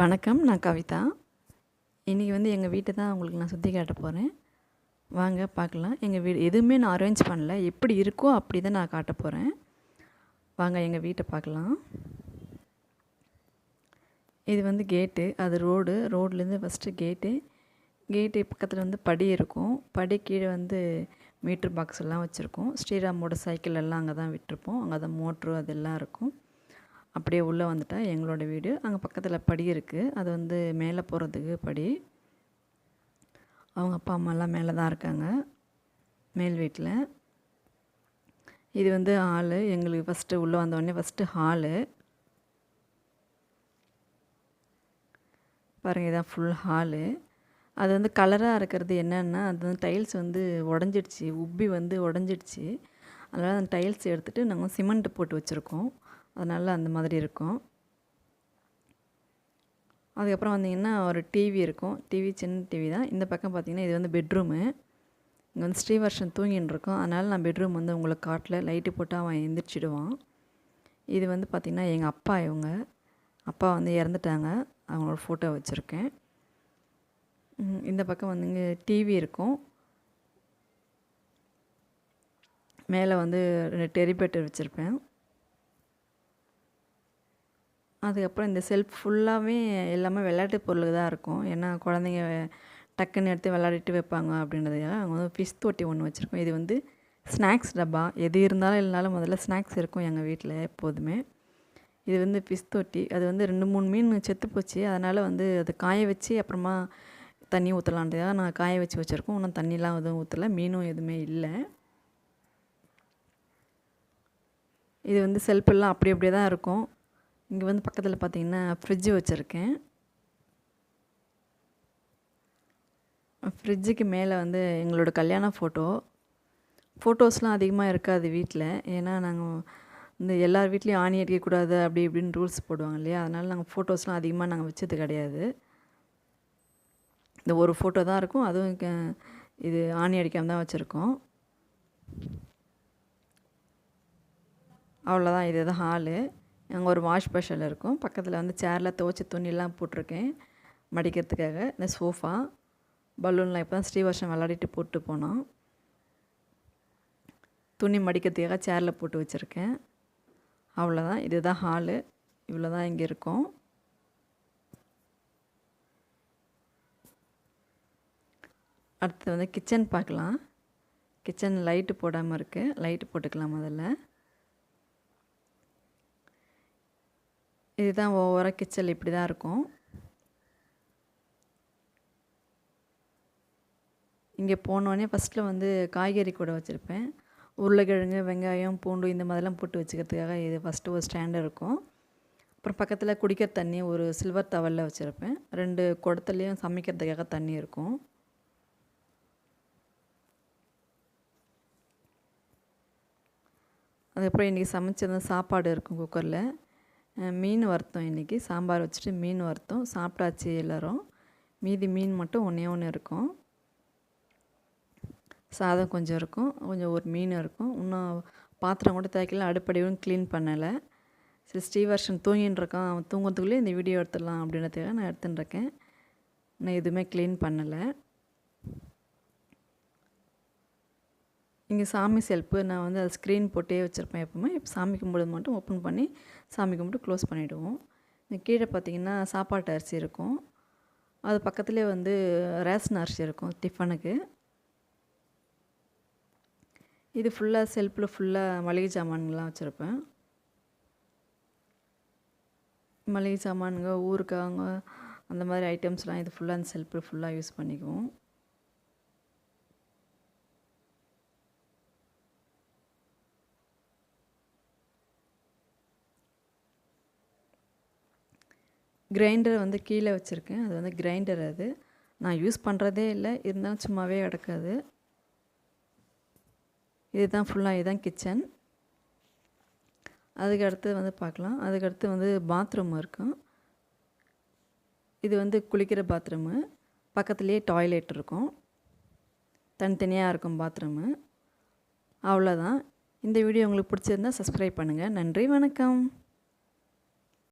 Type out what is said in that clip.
வணக்கம் நான் கவிதா. இன்றைக்கி வந்து எங்கள் வீட்டை தான் உங்களுக்கு நான் சுற்றி காட்ட போகிறேன் வாங்க பார்க்கலாம். எங்கள் வீடு எதுவுமே நான் அரேஞ்ச் பண்ணல. எப்படி இருக்கோ அப்படி தான் நான் காட்ட போகிறேன் வாங்க எங்கள் வீட்டை பார்க்கலாம். இது வந்து கேட்டு அது ரோடு ரோட்லேருந்து ஃபஸ்ட்டு கேட்டு கேட்டு பக்கத்தில் வந்து படி இருக்கும். படி கீழே வந்து மீட்ரு பாக்ஸ் எல்லாம் வச்சுருக்கோம். ஸ்ரீராமோட சைக்கிள் எல்லாம் அங்கே தான் விட்டுருப்போம். அங்கே தான் மோட்ரு அதெல்லாம் இருக்கும். அப்படியே உள்ளே வந்துட்டால் எங்களோட வீடு. அங்கே பக்கத்தில் படி இருக்குது அது வந்து மேலே போகிறதுக்கு படி. அவங்க அப்பா அம்மாலாம் மேலே தான் இருக்காங்க. மேல் வீட்டில் இது வந்து ஹாலு எங்களுக்கு ஃபஸ்ட்டு உள்ளே வந்தோடனே ஃபஸ்ட்டு ஹாலு பாருங்கள் இதான் ஃபுல் ஹாலு அது வந்து கலராக இருக்கிறது என்னென்னா அது வந்து டைல்ஸ் வந்து உடஞ்சிடுச்சு. உப்பி வந்து உடஞ்சிடுச்சு. அதனால் அந்த டைல்ஸ் எடுத்துகிட்டு நாங்கள் சிமெண்ட் போட்டு வச்சுருக்கோம். அதனால் அந்த மாதிரி இருக்கும். அதுக்கப்புறம் வந்தீங்கன்னா ஒரு டிவி இருக்கும். டிவி சின்ன டிவி தான். இந்த பக்கம் பார்த்திங்கன்னா இது வந்து பெட்ரூமு இங்கே வந்து ஸ்ரீவர்ஷன் தூங்கின்னு இருக்கோம். அதனால் நான் பெட்ரூம் வந்து உங்களுக்கு காட்டில் லைட்டு போட்டு அவன் எந்திரிச்சிடுவான். இது வந்து பார்த்திங்கன்னா எங்கள் அப்பா இவங்க. அப்பா வந்து இறந்துட்டாங்க. அவங்களோட ஃபோட்டோ வச்சுருக்கேன். இந்த பக்கம் வந்துங்க டிவி இருக்கும். மேலே வந்து ரெண்டு டெரிபேட்டர் வச்சுருப்பேன். அதுக்கப்புறம் இந்த செல்ஃப் ஃபுல்லாகவே எல்லாமே விளையாட்டு பொருள் தான் இருக்கும். ஏன்னா குழந்தைங்க டக்குன்னு எடுத்து விளையாடிட்டு வைப்பாங்க அப்படின்றதுக்காக அவங்க வந்து ஃபிஷ் தொட்டி ஒன்று வச்சுருக்கோம். இது வந்து ஸ்நாக்ஸ் டப்பா. எது இருந்தாலும் இல்லைனாலும் முதல்ல ஸ்நாக்ஸ் இருக்கும் எங்கள் வீட்டில் எப்போதுமே. இது வந்து ஃபிஷ் தொட்டி. அது வந்து ரெண்டு மூணு மீன் செத்து போச்சு. அதனால் வந்து அது காய வச்சு அப்புறமா தண்ணி ஊற்றலான்றதுக்காக நான் காய வச்சு வச்சுருக்கோம். இன்னும் தண்ணிலாம் எதுவும் ஊற்றலை மீனும் எதுவுமே இல்லை. இது வந்து செல்ஃபெல்லாம் அப்படி அப்படியே தான் இருக்கும். இங்கே வந்து பக்கத்தில் பார்த்தீங்கன்னா ஃப்ரிட்ஜு வச்சுருக்கேன். ஃப்ரிட்ஜுக்கு மேலே வந்து எங்களோட கல்யாண ஃபோட்டோ ஃபோட்டோஸ்லாம் அதிகமாக இருக்காது வீட்டில் ஏன்னா நாங்கள் இந்த எல்லார் வீட்லேயும் ஆணி அடிக்கக்கூடாது அப்படி இப்படின்னு ரூல்ஸ் போடுவாங்க இல்லையா? அதனால் நாங்கள் ஃபோட்டோஸ்லாம் அதிகமாக நாங்கள் வச்சது கிடையாது. இந்த ஒரு ஃபோட்டோ தான் இருக்கும். அதுவும் இது ஆணி அடிக்காமல் தான் வச்சுருக்கோம். அவ்வளோதான் இது தான் ஹாலு அங்கே ஒரு வாஷ் பேஷன் இருக்கும். பக்கத்தில் வந்து சேரில் துவச்சி துணியெல்லாம் போட்டிருக்கேன். மடிக்கிறதுக்காக. இந்த சோஃபா. பலூன்லாம் இப்போ தான் ஸ்ரீவர்ஷம் விளாடிட்டு போட்டு போனோம் துணி மடிக்கிறதுக்காக சேரில் போட்டு வச்சுருக்கேன். அவ்வளோதான் இதுதான் ஹாலு இவ்வளோ தான் இங்கே இருக்கும். அடுத்து வந்து கிச்சன் பார்க்கலாம். கிச்சன் லைட்டு போடாமல் இருக்குது லைட்டு போட்டுக்கலாம் முதல்ல. இதுதான் ஓவராக கிச்சல் இப்படி தான் இருக்கும். இங்கே போனோடனே ஃபஸ்ட்டில் வந்து காய்கறி கூட வச்சுருப்பேன். உருளைக்கிழங்கு வெங்காயம் பூண்டு இந்த மாதிரிலாம் போட்டு வச்சுக்கிறதுக்காக இது ஃபஸ்ட்டு ஒரு ஸ்டாண்டு இருக்கும். அப்புறம் பக்கத்தில் குடிக்கிற தண்ணி ஒரு சில்வர் தவலில் வச்சுருப்பேன். ரெண்டு குடத்துலேயும் சமைக்கிறதுக்காக தண்ணி இருக்கும். அதுக்கப்புறம் இன்றைக்கி சமைச்சது சாப்பாடு இருக்கும் குக்கரில் மீன் வறுத்தோம் இன்றைக்கி சாம்பார் வச்சுட்டு மீன் வறுத்தோம். சாப்பிட்டாச்சு எல்லோரும். மீதி மீன் மட்டும் ஒன்றே ஒன்று இருக்கும். சாதம் கொஞ்சம் இருக்கும். கொஞ்சம் ஒரு மீன் இருக்கும். இன்னும் பாத்திரம் கூட தேய்க்கல. அடுப்படியும் க்ளீன் பண்ணலை. சரி ஸ்ரீவர்ஷன் தூங்கின்னு இருக்கான். அவன் தூங்குறதுக்குள்ளே இந்த வீடியோ எடுத்துடலாம் அப்படின்றதுக்காக நான் எடுத்துன்னு இருக்கேன். நான் எதுவுமே க்ளீன் பண்ணலை. இங்கே சாமி செல்ப்பு நான் வந்து அது ஸ்க்ரீன் போட்டே வச்சுருப்பேன் எப்போவுமே. இப்போ சாமி கும்பிடுது மட்டும் ஓப்பன் பண்ணி சாமி கும்பிட்டு க்ளோஸ் பண்ணிவிடுவோம் இந்த கீழே பார்த்திங்கன்னா சாப்பாட்டு அரிசி இருக்கும். அது பக்கத்துலேயே வந்து ரேஷன் அரிசி இருக்கும் டிஃபனுக்கு இது ஃபுல்லாக செல்ஃபில் ஃபுல்லாக மளிகை சாமான்கள்லாம் வச்சுருப்பேன். மளிகை சாமானுங்க ஊருக்காங்க அந்த மாதிரி ஐட்டம்ஸ்லாம் இது ஃபுல்லாக அந்த செல்ஃபில் ஃபுல்லாக யூஸ் பண்ணிக்குவோம். கிரைண்டர் வந்து கீழே வச்சுருக்கேன். அது வந்து கிரைண்டர் அது. நான் யூஸ் பண்ணுறதே இல்லை. இருந்தாலும் சும்மாவே கிடக்காது. இதுதான் ஃபுல்லாக இதுதான் கிச்சன் அதுக்கு அடுத்து வந்து பார்க்கலாம். அதுக்கடுத்து வந்து பாத்ரூம் இருக்கும். இது வந்து குளிக்கிற பாத்ரூமு பக்கத்துலேயே டாய்லெட் இருக்கும். தனித்தனியாக இருக்கும் பாத்ரூமு அவ்வளோதான் இந்த வீடியோ உங்களுக்கு பிடிச்சிருந்தா சப்ஸ்கிரைப் பண்ணுங்கள் நன்றி வணக்கம்.